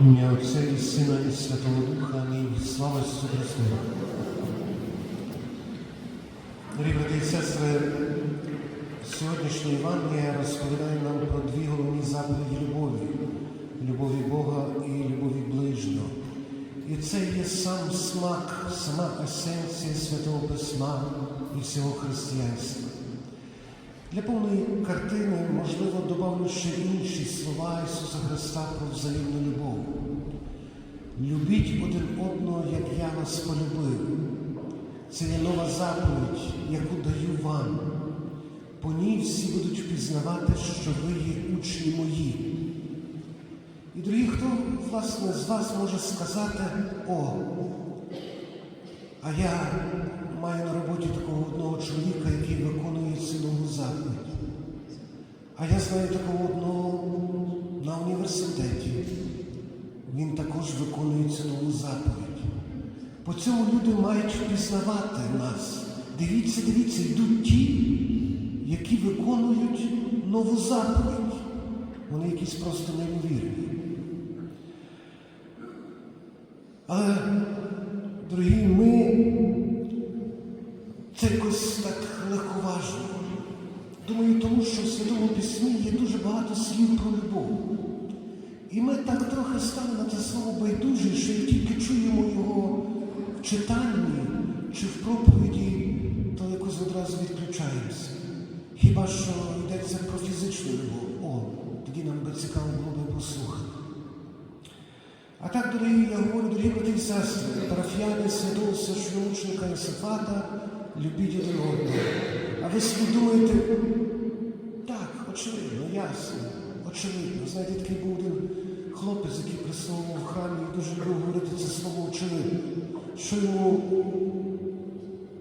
Ім'я Отця і Сина і Святого Духа. Амінь. Слава Ісусу Христу. Дорогі і сестри, сьогоднішнє Євангеліє розповідає нам про дві головні заповіді любові любові Бога і любові ближнього. І це є сам смак, сама есенція Святого Письма і всього християнства. Для повної картини, можливо, добавлю ще інші слова Ісуса Христа про взаємну любов. Любіть один одного, як я вас полюбив. Це є нова заповідь, яку даю вам. По ній всі будуть впізнавати, що ви є учні мої. І, дорогі, хто, власне, з вас може сказати, о, а я маю на роботі такого одного чоловіка, який виконує цю нову заповідь. А я знаю такого одного на університеті. Він також виконує цю нову заповідь. По цьому люди мають впізнавати нас. Дивіться, дивіться, йдуть ті, які виконують нову заповідь. Вони якісь просто неймовірні. Але, що в Святому Письмі є дуже багато слів про любов. І ми так трохи стали на це слово байдужі, що як тільки чуємо його в читанні чи в проповіді, то якось одразу відключаємося. Хіба що йдеться про фізичну любов? О, тоді нам би цікаво було би послухати. А так, дорогі, я говорю, дорогі брати і сестри, парафіяни святого священомученика Ісифата, любіть один одного. А ви так, очевидно, ясно, очевидно. Знаєте, такий був один хлопець, який присловував в храмі і дуже любив говорити це слово очевидно. Що йому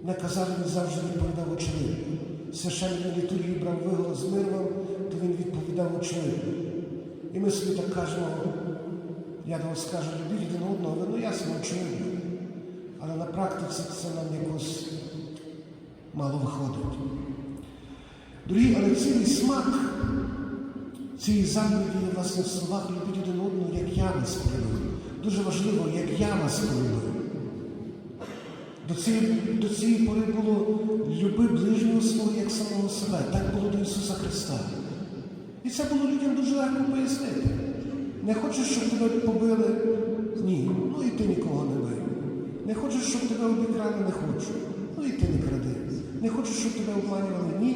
не казали, він завжди відповідав очевидно. Священник на літургії брав виголос миром, то він відповідав очевидно. І ми собі так кажемо, я до вас скажу, любіть один одного, але ну ясно, очевидно. Але на практиці це нам якось мало виходить. Дорогі, але цілий смак цієї заповіді є власне в словах любіть один одного, як я вас полюбив. Дуже важливо, як я вас полюбив. До цієї, до цієї пори було люби ближнього свого як самого себе. Так було до Ісуса Христа. І це було людям дуже легко пояснити. Не хочеш, щоб тебе побили? Ні. Ну і ти нікого не бий. Не хочеш, щоб тебе обікрали? Не хочу. Ну і ти не кради. Не хочеш, щоб тебе обманювали? Ні.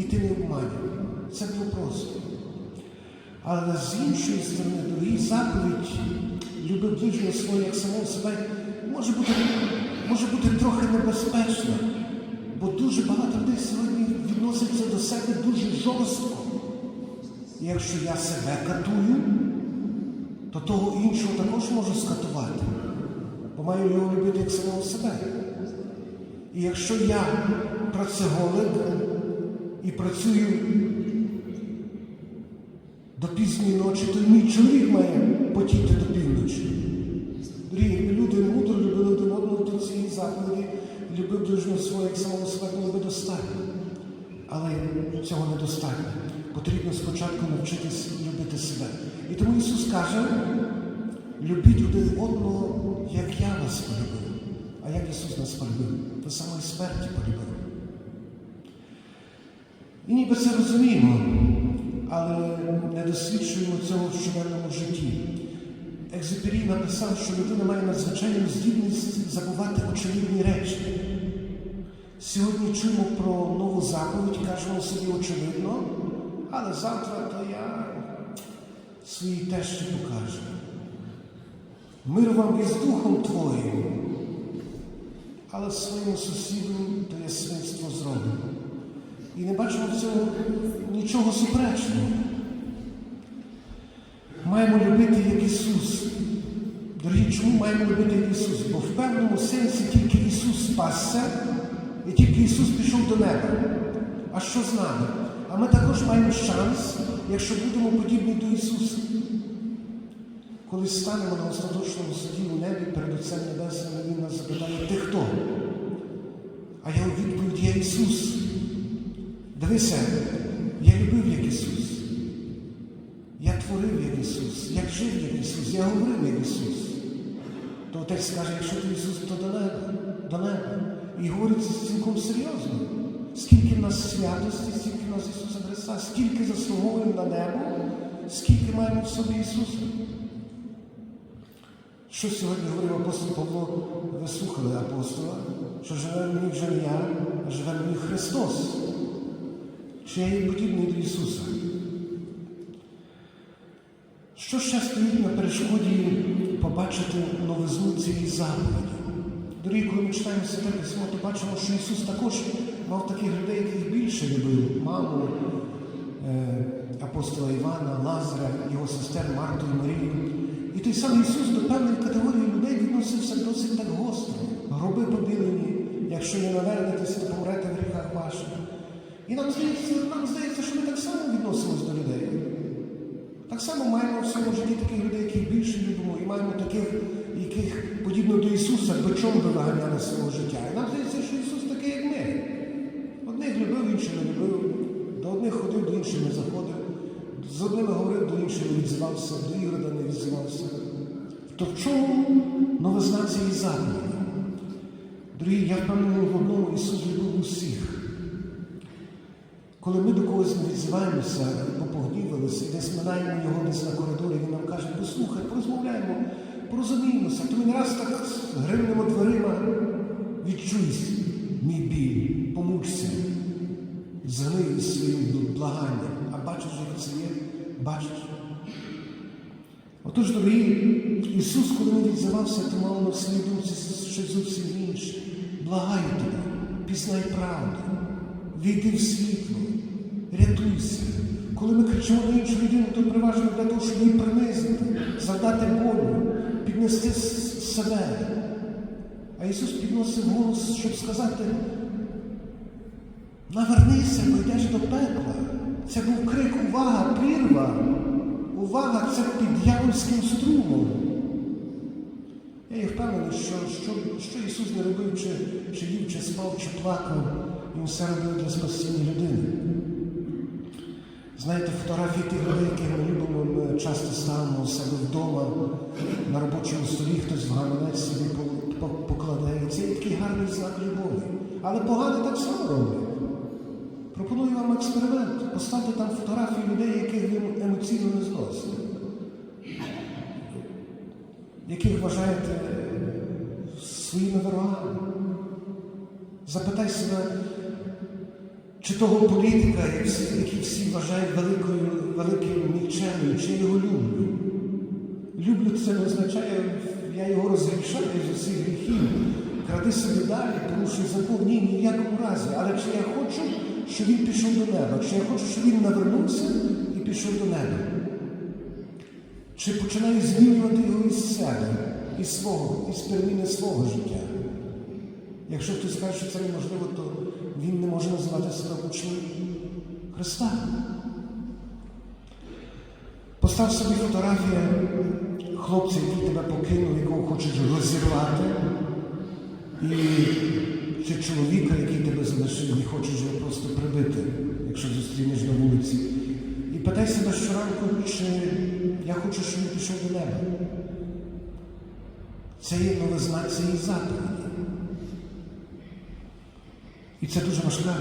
І ти не обманював. Це було просто. Але з іншої сторони, дорогі заповідь, люби ближнього свого як самого себе, може бути, може бути трохи небезпечна. Бо дуже багато людей сьогодні відносяться до себе дуже жорстко. Якщо я себе катую, то того іншого також можу скатувати, бо маю його любити як самого себе. І якщо я працеголик і працюю до пізньої ночі, то і мій чоловік має потіти до півночі. Дорогі, люди мудро любили один одного до цієї заповіді, любив ближнього свого як самого себе би достатньо. Але цього недостатньо. Потрібно спочатку навчитись любити себе. І тому Ісус каже, любіть один одного, як я вас полюбив. А як Ісус нас полюбив? До самої смерті полюбив. І ніби це розуміємо, досліджуємо цього в щоденному житті. Екзюпері написав, що людина має надзвичайну здібність забувати очевидні речі. Сьогодні чуємо про нову заповідь, кажемо собі очевидно, але завтра то я своїй тещі покажу. Мир вам із духом твоїм, але своєму сусіду то є свинство зроблено. І не бачимо в цьому нічого суперечного. Маємо любити як Ісус. Дорогі, чому маємо любити як Ісус? Бо в певному сенсі тільки Ісус спасся, і тільки Ісус пішов до неба. А що з нами? А ми також маємо шанс, якщо будемо подібні до Ісуса. Коли станемо на остаточному суді у небі перед Отцем Небесним, Він нас запитає, ти хто? А я у відповідь я Ісус. Дивися, я любив як Ісус. Творив як Ісус, як жив як Ісус, Я говорив як Ісус. То отець скаже, якщо ти Ісус, то до неба. І говорить цілком серйозно. Скільки в нас святості, скільки в нас Ісуса Христа, скільки заслуговуємо на небо, скільки маємо в собі Ісуса. Що сьогодні говорив апостол Павло, ви слухали апостола, що живе мені вже не я, а живе мені Христос. Чи я є подібний до Ісуса? Що ще стоїть на перешкоді побачити новизну цієї заповіді? Дорогі, коли ми читаємо Святе Письмо, то бачимо, що Ісус також мав таких людей, яких більше любив маму е, апостола Івана, Лазаря, його сестер Марту і Марію. І той самий Ісус до певної категорії людей відносився досить так гостро. Гроби побілені, якщо не навернетеся, то помрете в гріхах ваших. І нам здається, нам здається, що ми так само відносимось до людей. Так само маємо в своєму житті таких людей, яких більше любимо, і маємо таких, яких подібно до Ісуса, бичом би виганяли з свого життя. І нам здається, що Ісус такий, як ми. Одних любив, інших не любив, до одних ходив, до інших не заходив, з одними говорив, до інших не відзивався, до Ірода не відзивався. То в чому новизна цієї заповіді? Дорогі, я впевнений в одному Ісус любив усіх. Коли ми до когось не відзиваємося, минаємо його десь на коридорі, він нам каже, послухай, порозмовляємо, порозуміємося, то він раз так гримнемо дверима, відчуй мій біль, помучся, згни своїм благанням. А бачиш, як це є? Бачиш? Отож, дорогі, Ісус, коли не відзивався, то мав на своїй думці щось зовсім інше. Благаю тебе, пізнай правду, війди в світло, рятуйся. Коли ми кричимо на іншу людину, то переважно для того, щоб її принизити, завдати болю, піднести себе. А Ісус підносив голос, щоб сказати, навернися, бо йдеш до пекла. Це був крик, увага, прірва. Увага, це під дьявольським струмом. Я є впевнений, що, що, що Ісус не робив, чи, чи їв, чи спав, чи плакав, Він все робив для спасіння людини. Знаєте, фотографії тих людей, яких ми любимо, ми часто ставимо у себе вдома, на робочому столі хтось в гаманець собі по- по- покладе. І це є такий гарний знак любові. Але погано так само роблять. Пропоную вам експеримент. Поставте там фотографії людей, яких ви емоційно не зносите. Яких вважаєте своїми ворогами. Запитай себе, чи того політика, який всі вважають великою, великим нікчемою, чи його люблю. Люблю це не означає, я його розрішаю з усіх гріхів. Кради собі далі, порушуй закон. Ні, ні в якому разі. Але чи я хочу, щоб він пішов до неба? Чи я хочу, щоб він навернувся і пішов до неба? Чи починаю змінювати його із себе, із свого, із переміни свого життя? Якщо хтось каже, що це неможливо, то він не може називати себе учнем Христа. Постав собі фотографію хлопця, який тебе покинув, якого хочеш розірвати, і чи чоловіка, який тебе залишив, і хочеш його просто прибити, якщо зустрінеш на вулиці. І питай себе щоранку, чи я хочу, щоб він пішов до неба. Це є новизна цієї заповіді. І це дуже робота.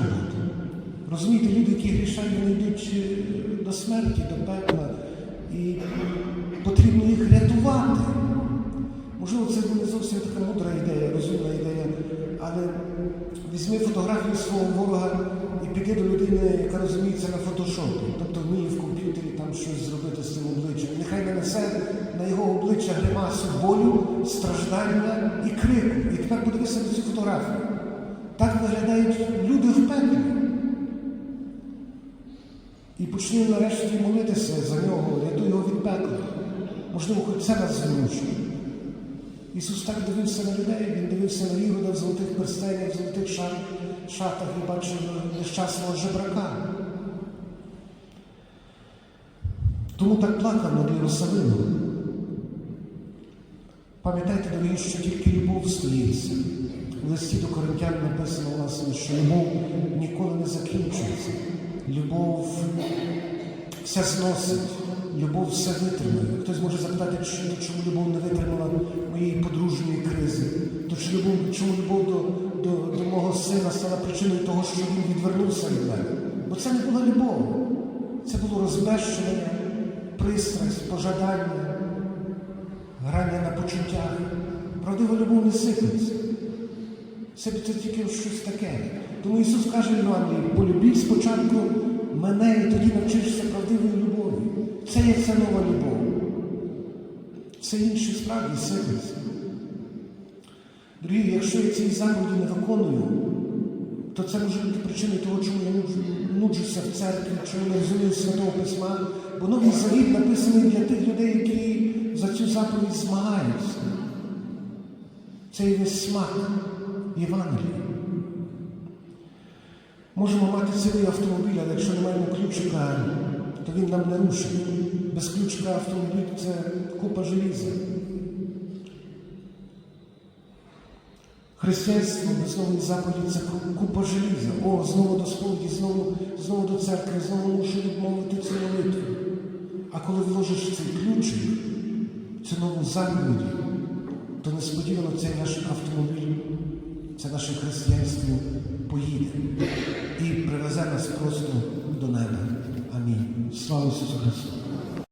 Розумієте, люди, які грішать, вони йдуть е, до смерті, до пекла, і потрібно їх рятувати. Можливо, це не зовсім така мудра ідея, розумна ідея, але візьми фотографію свого ворога і піди до людини, яка розуміється на фотошопі, тобто вміє в комп'ютері там щось зробити з цим обличчям. Нехай нанесе на його обличчя гримасу болю, страждання і крику. І тепер подивися на цю фотографію. Так виглядають люди в пеклі. І почни нарешті молитися за нього, рятуй його від пекла. Можливо, хоч це нас змушує. Ісус так дивився на людей, Він дивився на Ірода в золотих перстенях, в золотих шар- шатах і бачив нещасного жебрака. Тому так плакав над Єрусалимом. Пам'ятайте, дорогі, що тільки любов стоїться. У листі до коринтян написано власне, що любов ніколи не закінчується. Любов все зносить, любов все витримує. Хтось може запитати, чому любов не витримала моєї подружньої кризи, то чи любов, чому любов до, до, до мого сина стала причиною того, що він відвернувся від мене. Бо це не була любов. Це було розбещення, пристрасть, пожадання, грання на почуттях. Правдива любов не сипеться. Це, це тільки щось таке. Тому Ісус каже Івангелії, полюбіть спочатку мене і тоді навчишся правдивої любові. Це є ця нова любов. Все інше справді сипеться. Дорогі, якщо я ці заповіді не виконую, то це може бути причиною того, чому я нуджуся в церкві, чому не розумію Святого Письма. Бо Новий Завіт написаний для тих людей, які за цю заповідь змагаються. Це є весь смак Євангелія. Можемо мати цілий автомобіль, але якщо не маємо ключика, то він нам не рушить. Без ключика автомобіль це купа желіза. Християнство без нової заповіді це купа желіза. О, знову до сповіді, знову, знову до церкви, знову мушу відмовити цю молитву. А коли вложиш цей ключик, цю нову заповідь, то несподівано цей наш автомобіль, це наше християнство поїде і привезе нас просто до неба. Амінь. Слава Ісусу Христу!